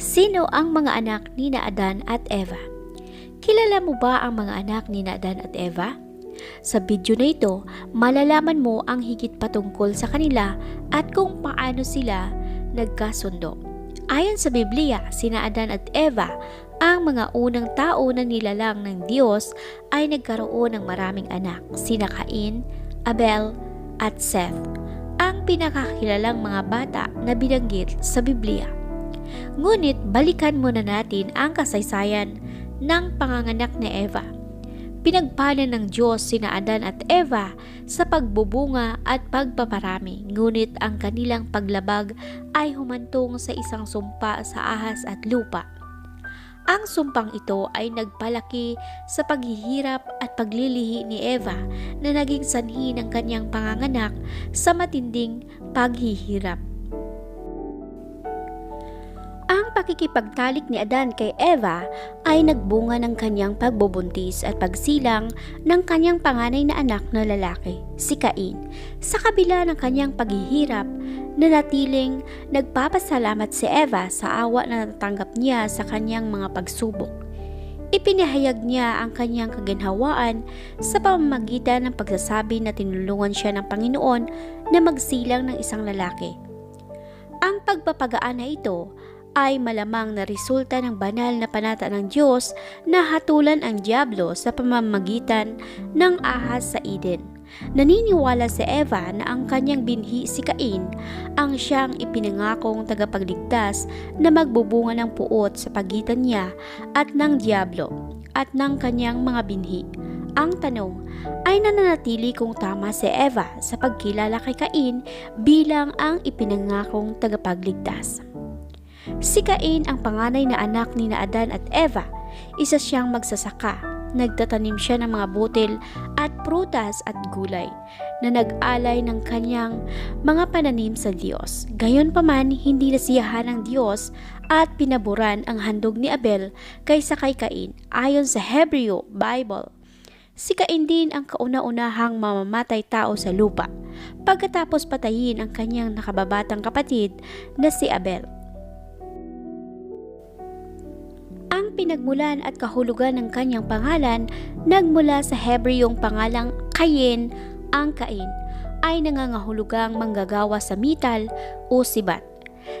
Sino ang mga anak ni Adan at Eva? Kilala mo ba ang mga anak ni Adan at Eva? Sa video na ito, malalaman mo ang higit patungkol sa kanila at kung paano sila nagkasundo. Ayon sa Biblia, sina Adan at Eva, ang mga unang tao na nilalang ng Diyos ay nagkaroon ng maraming anak, sina Cain, Abel, at Seth, ang pinakakilalang mga bata na binanggit sa Biblia. Ngunit balikan muna natin ang kasaysayan ng panganganak ni Eva. Pinagpala ng Diyos sina Adan at Eva sa pagbubunga at pagpaparami, ngunit ang kanilang paglabag ay humantong sa isang sumpa sa ahas at lupa. Ang sumpang ito ay nagpalaki sa paghihirap at paglilihi ni Eva na naging sanhi ng kanyang panganganak sa matinding paghihirap. Ang pakikipagtalik ni Adan kay Eva ay nagbunga ng kanyang pagbubuntis at pagsilang ng kanyang panganay na anak na lalaki, si Cain. Sa kabila ng kanyang paghihirap, nanatiling nagpapasalamat si Eva sa awa na natatanggap niya sa kanyang mga pagsubok. Ipinahayag niya ang kanyang kaginhawaan sa pamamagitan ng pagsasabi na tinulungan siya ng Panginoon na magsilang ng isang lalaki. Ang pagpapagaan na ito ay malamang na resulta ng banal na panata ng Diyos na hatulan ang Diablo sa pamamagitan ng ahas sa Eden. Naniniwala si Eva na ang kanyang binhi si Cain ang siyang ipinangakong tagapagligtas na magbubunga ng puot sa pagitan niya at ng Diablo at ng kanyang mga binhi. Ang tanong ay nananatili kung tama si Eva sa pagkilala kay Cain bilang ang ipinangakong tagapagligtas. Si Cain ang panganay na anak ni Adan at Eva. Isa siyang magsasaka. Nagtatanim siya ng mga butil at prutas at gulay na nag-alay ng kanyang mga pananim sa Diyos. Gayon pa man, hindi nasiyahan ng Diyos at pinaboran ang handog ni Abel kaysa kay Cain ayon sa Hebreo Bible. Si Cain din ang kauna-unahang mamamatay tao sa lupa pagkatapos patayin ang kanyang nakababatang kapatid na si Abel. Ang pinagmulan at kahulugan ng kanyang pangalan nagmula sa Hebreyong pangalang Cain, ang Cain, ay nangangahulugang manggagawa sa mital o sibat.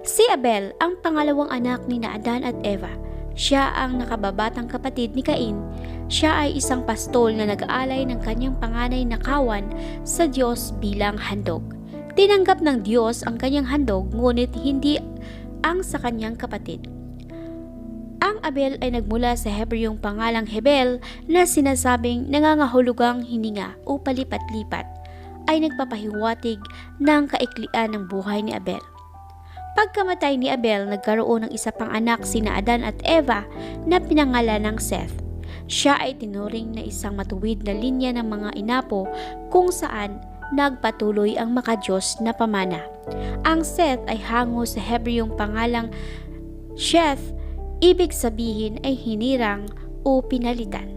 Si Abel ang pangalawang anak ni na Adan at Eva. Siya ang nakababatang kapatid ni Cain. Siya ay isang pastol na nag-aalay ng kanyang panganay na kawan sa Diyos bilang handog. Tinanggap ng Diyos ang kanyang handog ngunit hindi ang sa kanyang kapatid. Ang Abel ay nagmula sa Hebreyong pangalang Hebel na sinasabing nangangahulugang hininga o palipat-lipat ay nagpapahiwatig ng kaiklian ng buhay ni Abel. Pagkamatay ni Abel, nagkaroon ng isa pang anak sina Adan at Eva na pinangalan ng Seth. Siya ay tinuring na isang matuwid na linya ng mga inapo kung saan nagpatuloy ang makadiyos na pamana. Ang Seth ay hango sa Hebreyong pangalang Sheth ibig sabihin ay hinirang o pinalitan.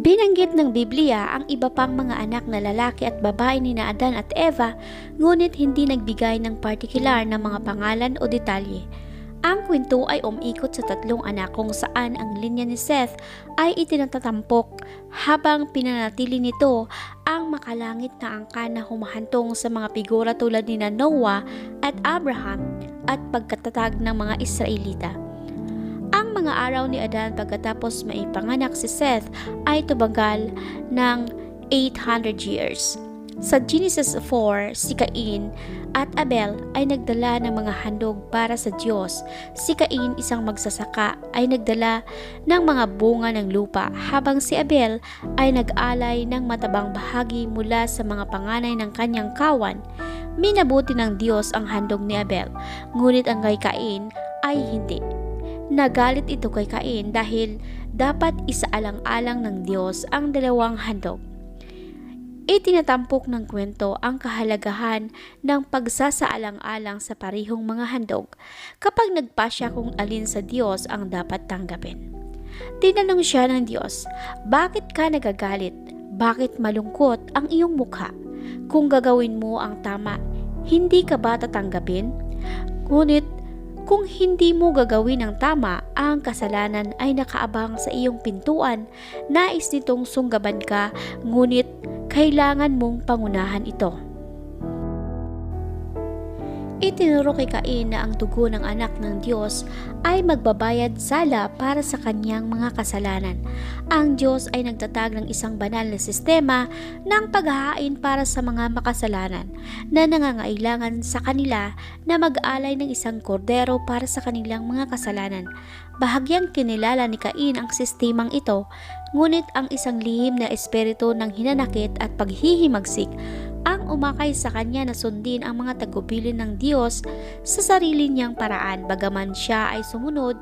Binanggit ng Biblia ang iba pang mga anak na lalaki at babae ni na Adan at Eva, ngunit hindi nagbigay ng partikular na mga pangalan o detalye. Ang kwento ay umikot sa tatlong anak kung saan ang linya ni Seth ay itinatatampok habang pinanatili nito ang makalangit na angka na humahantong sa mga figura tulad ni na Noah at Abraham at pagkatatag ng mga Israelita. Ang mga araw ni Adan pagkatapos maipanganak si Seth ay tubagal ng 800 years. Sa Genesis 4, si Cain at Abel ay nagdala ng mga handog para sa Diyos. Si Cain, isang magsasaka, ay nagdala ng mga bunga ng lupa, habang si Abel ay nag-alay ng matabang bahagi mula sa mga panganay ng kanyang kawan. Minabuti ng Diyos ang handog ni Abel, ngunit ang kay Cain ay hindi. Nagalit ito kay Cain dahil dapat isaalang-alang ng Diyos ang dalawang handog. Itinatampok ng kwento ang kahalagahan ng pagsasaalang-alang sa parihong mga handog kapag nagpasya kung alin sa Diyos ang dapat tanggapin. Tinanong siya ng Diyos, Bakit ka nagagalit? Bakit malungkot ang iyong mukha? Kung gagawin mo ang tama, hindi ka ba tatanggapin? Ngunit kung hindi mo gagawin ng tama, ang kasalanan ay nakaabang sa iyong pintuan. Nais nitong sunggaban ka, ngunit kailangan mong pangunahan ito. Itinuro kay Cain na ang dugo ng anak ng Diyos ay magbabayad sala para sa kanyang mga kasalanan. Ang Diyos ay nagtatag ng isang banal na sistema ng paghahain para sa mga makasalanan na nangangailangan sa kanila na mag-alay ng isang kordero para sa kanilang mga kasalanan. Bahagyang kinilala ni Cain ang sistemang ito, ngunit ang isang lihim na espiritu ng hinanakit at paghihimagsik ang umakay sa kanya na sundin ang mga tagubilin ng Diyos sa sarili niyang paraan bagaman siya ay sumunod,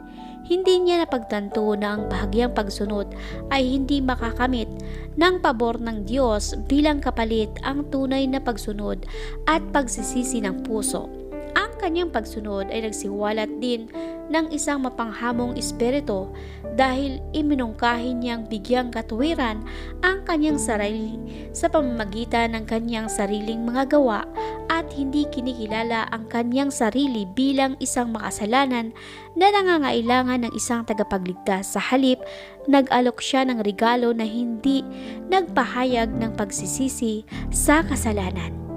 hindi niya napagtanto na ang bahagyang pagsunod ay hindi makakamit ng pabor ng Diyos bilang kapalit ang tunay na pagsunod at pagsisisi ng puso. Ang kanyang pagsunod ay nagsiwalat din ng isang mapanghamong espiritu dahil iminungkahin niyang bigyang katuwiran ang kanyang sarili sa pamamagitan ng kanyang sariling mga gawa at hindi kinikilala ang kanyang sarili bilang isang makasalanan na nangangailangan ng isang tagapagligtas sa halip nag-alok siya ng regalo na hindi nagpahayag ng pagsisisi sa kasalanan.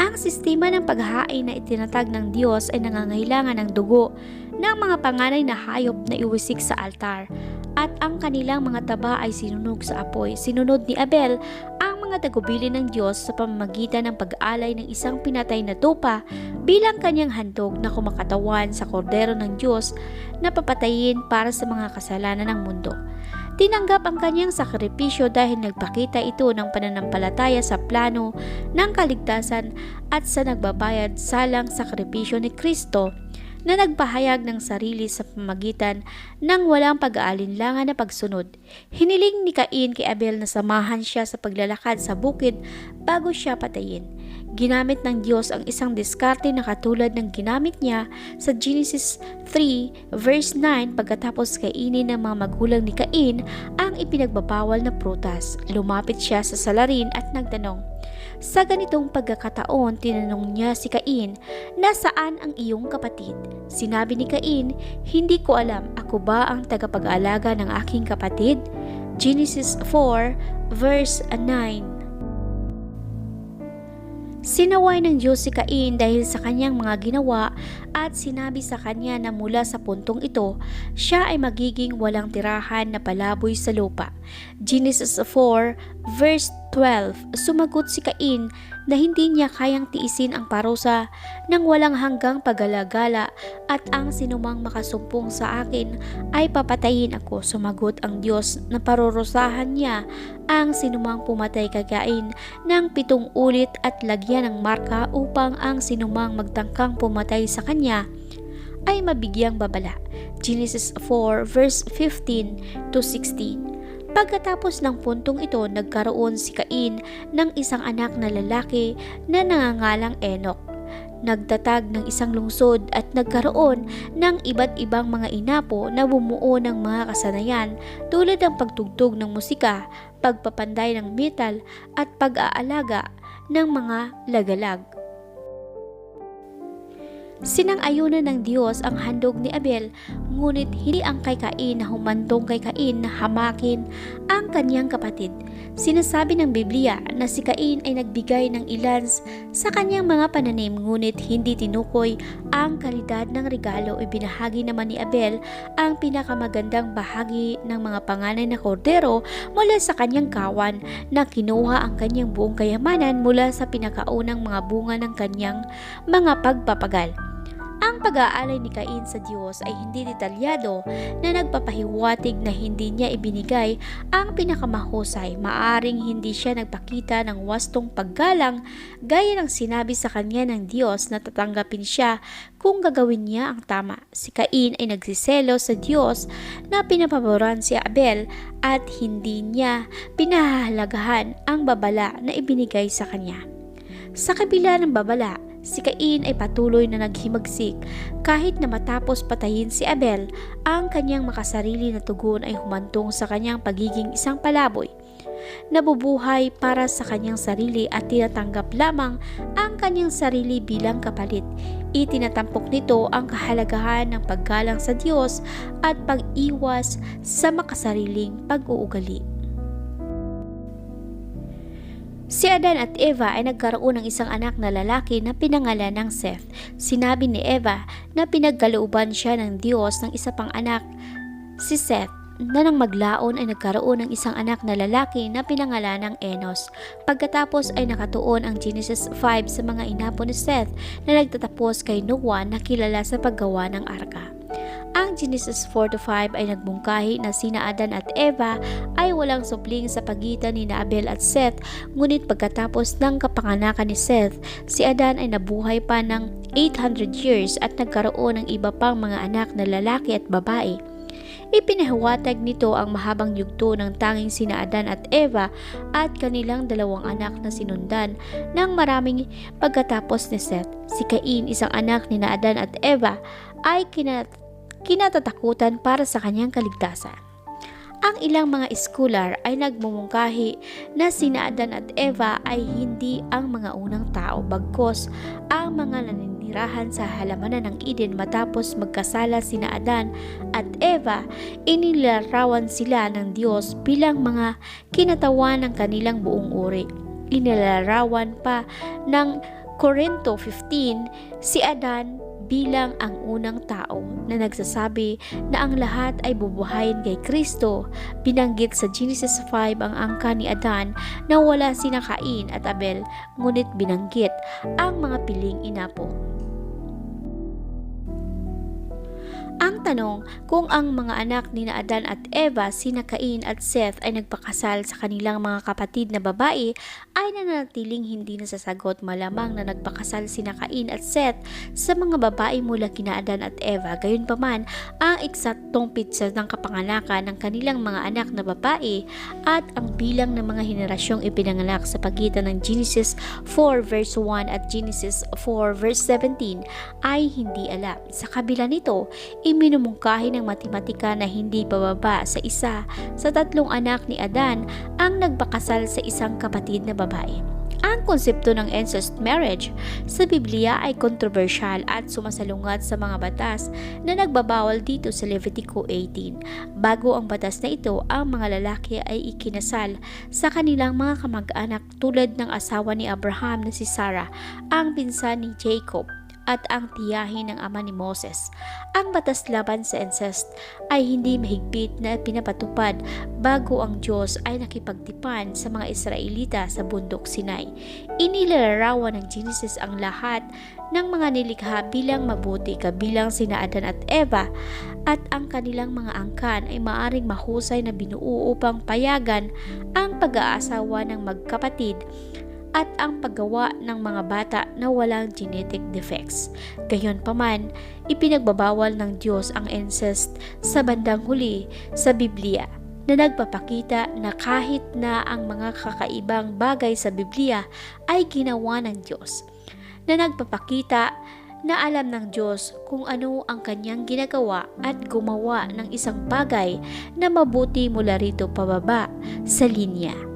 Ang sistema ng paghahain na itinatag ng Diyos ay nangangailangan ng dugo ng mga panganay na hayop na iwisik sa altar at ang kanilang mga taba ay sinunog sa apoy. Sinunod ni Abel ang mga tagubili ng Diyos sa pamamagitan ng pag-alay ng isang pinatay na tupa bilang kanyang handog na kumakatawan sa kordero ng Diyos na papatayin para sa mga kasalanan ng mundo. Tinanggap ang kanyang sakripisyo dahil nagpakita ito ng pananampalataya sa plano ng kaligtasan at sa nagbabayad salang sakripisyo ni Kristo na nagpahayag ng sarili sa pamagitan ng walang pag-aalinlangan na pagsunod. Hiniling ni Cain kay Abel na samahan siya sa paglalakad sa bukid bago siya patayin. Ginamit ng Diyos ang isang diskarte na katulad ng ginamit niya sa Genesis 3 verse 9 pagkatapos kainin ng mga magulang ni Cain ang ipinagbabawal na prutas. Lumapit siya sa salarin at nagtanong, sa ganitong pagkakataon, tinanong niya si Cain, Nasaan ang iyong kapatid? Sinabi ni Cain, Hindi ko alam, ako ba ang tagapag-alaga ng aking kapatid? Genesis 4 verse 9 Sinaway ng Diyos si Cain dahil sa kanyang mga ginawa at sinabi sa kanya na mula sa puntong ito, siya ay magiging walang tirahan na palaboy sa lupa. Genesis 4 verse 12 Sumagot si Cain na hindi niya kayang tiisin ang parusa ng walang hanggang paggalagala at ang sinumang makasumpong sa akin ay papatayin ako. Sumagot ang Diyos na parurusahan niya ang sinumang pumatay kay Cain ng pitong ulit at lagyan ng marka upang ang sinumang magtangkang pumatay sa kanya ay mabigyang babala. Genesis 4 verse 15 to 16 Pagkatapos ng puntong ito, nagkaroon si Cain ng isang anak na lalaki na nangangalang Enoch. Nagtatag ng isang lungsod at nagkaroon ng iba't ibang mga inapo na bumuo ng mga kasanayan tulad ng pagtugtog ng musika, pagpapanday ng metal at pag-aalaga ng mga lagalag. Sinang-ayunan ng Diyos ang handog ni Abel, ngunit hindi ang kay Cain na humantong kay Cain na hamakin ang kanyang kapatid. Sinasabi ng Biblia na si Cain ay nagbigay ng ilan sa kanyang mga pananim ngunit hindi tinukoy ang kalidad ng regalo. Ibinahagi naman ni Abel ang pinakamagandang bahagi ng mga panganay na kordero mula sa kanyang kawan na kinuha ang kanyang buong kayamanan mula sa pinakaunang mga bunga ng kanyang mga pagpapagal. Ang pag-aalay ni Cain sa Diyos ay hindi detalyado na nagpapahiwatig na hindi niya ibinigay ang pinakamahusay. Maaring hindi siya nagpakita ng wastong paggalang gaya ng sinabi sa kanya ng Diyos na tatanggapin siya kung gagawin niya ang tama. Si Cain ay nagsiselo sa Diyos na pinapaboran si Abel at hindi niya pinahahalagahan ang babala na ibinigay sa kanya. Sa kabila ng babala, Si Cain ay patuloy na naghimagsik kahit na matapos patayin si Abel, ang kanyang makasarili na tugon ay humantong sa kanyang pagiging isang palaboy. nabubuhay para sa kanyang sarili at tinatanggap lamang ang kanyang sarili bilang kapalit. Itinatampok nito ang kahalagahan ng paggalang sa Diyos at pag-iwas sa makasariling pag-uugali. Si Adan at Eva ay nagkaroon ng isang anak na lalaki na pinangalan ng Seth. Sinabi ni Eva na pinagkalooban siya ng Diyos ng isa pang anak, si Seth, na nang maglaon ay nagkaroon ng isang anak na lalaki na pinangalan ng Enos. Pagkatapos ay nakatuon ang Genesis 5 sa mga inapo ni Seth na nagtatapos kay Noah na kilala sa paggawa ng arka. Ang Genesis 4 to 5 ay nagbungkahi na sina Adan at Eva ay walang supling sa pagitan ni Abel at Seth, ngunit pagkatapos ng kapanganakan ni Seth, si Adan ay nabuhay pa ng 800 years at nagkaroon ng iba pang mga anak na lalaki at babae. Ipinahiwatag nito ang mahabang yugto ng tanging sina Adan at Eva at kanilang dalawang anak na sinundan ng maraming pagkatapos ni Seth. Si Cain, isang anak ni Adan at Eva, ay kinat kinatatakutan para sa kanyang kaligtasan. Ang ilang mga scholar ay nagmumungkahi na sina Adan at Eva ay hindi ang mga unang tao bagkos ang mga naninirahan sa halamanan ng Eden matapos magkasala sina Adan at Eva, inilarawan sila ng Diyos bilang mga kinatawan ng kanilang buong uri. Inilarawan pa ng Korinto 15 si Adan bilang ang unang tao na nagsasabi na ang lahat ay bubuhayin kay Kristo. Binanggit sa Genesis 5 ang angka ni Adan na wala sina Cain at Abel, ngunit binanggit ang mga piling inapo. Ang tanong kung ang mga anak ni Adan at Eva, sina Cain at Seth ay nagpakasal sa kanilang mga kapatid na babae ay nanatiling hindi nasasagot malamang na nagpakasal sina Cain at Seth sa mga babae mula kina Adan at Eva. Gayunpaman, ang eksaktong pitsa ng kapanganakan ng kanilang mga anak na babae at ang bilang ng mga henerasyong ipinanganak sa pagitan ng Genesis 4 verse 1 at Genesis 4 verse 17 ay hindi alam. Sa kabila nito, iminumungkahi ng matematika na hindi bababa sa isa sa tatlong anak ni Adan ang nagpakasal sa isang kapatid na babae. Ang konsepto ng incest marriage sa Biblia ay kontrobersyal at sumasalungat sa mga batas na nagbabawal dito sa Levitico 18. Bago ang batas na ito, ang mga lalaki ay ikinasal sa kanilang mga kamag-anak tulad ng asawa ni Abraham na si Sarah, ang pinsan ni Jacob at ang tiyahin ng ama ni Moses. Ang batas laban sa incest ay hindi mahigpit na pinapatupad bago ang Diyos ay nakipagtipan sa mga Israelita sa bundok Sinai. Inilalarawan ng Genesis ang lahat ng mga nilikha bilang mabuti kabilang sina Adan at Eva at ang kanilang mga angkan ay maaring mahusay na binuo upang payagan ang pag-aasawa ng magkapatid at ang paggawa ng mga bata na walang genetic defects. Gayon paman, ipinagbabawal ng Diyos ang incest sa bandang huli sa Biblia na nagpapakita na kahit na ang mga kakaibang bagay sa Biblia ay ginawa ng Diyos, na nagpapakita na alam ng Diyos kung ano ang kanyang ginagawa at gumawa ng isang bagay na mabuti mula rito pababa sa linya.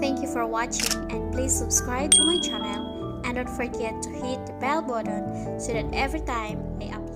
Thank you for watching and please subscribe to my channel. And don't forget to hit the bell button so that every time I upload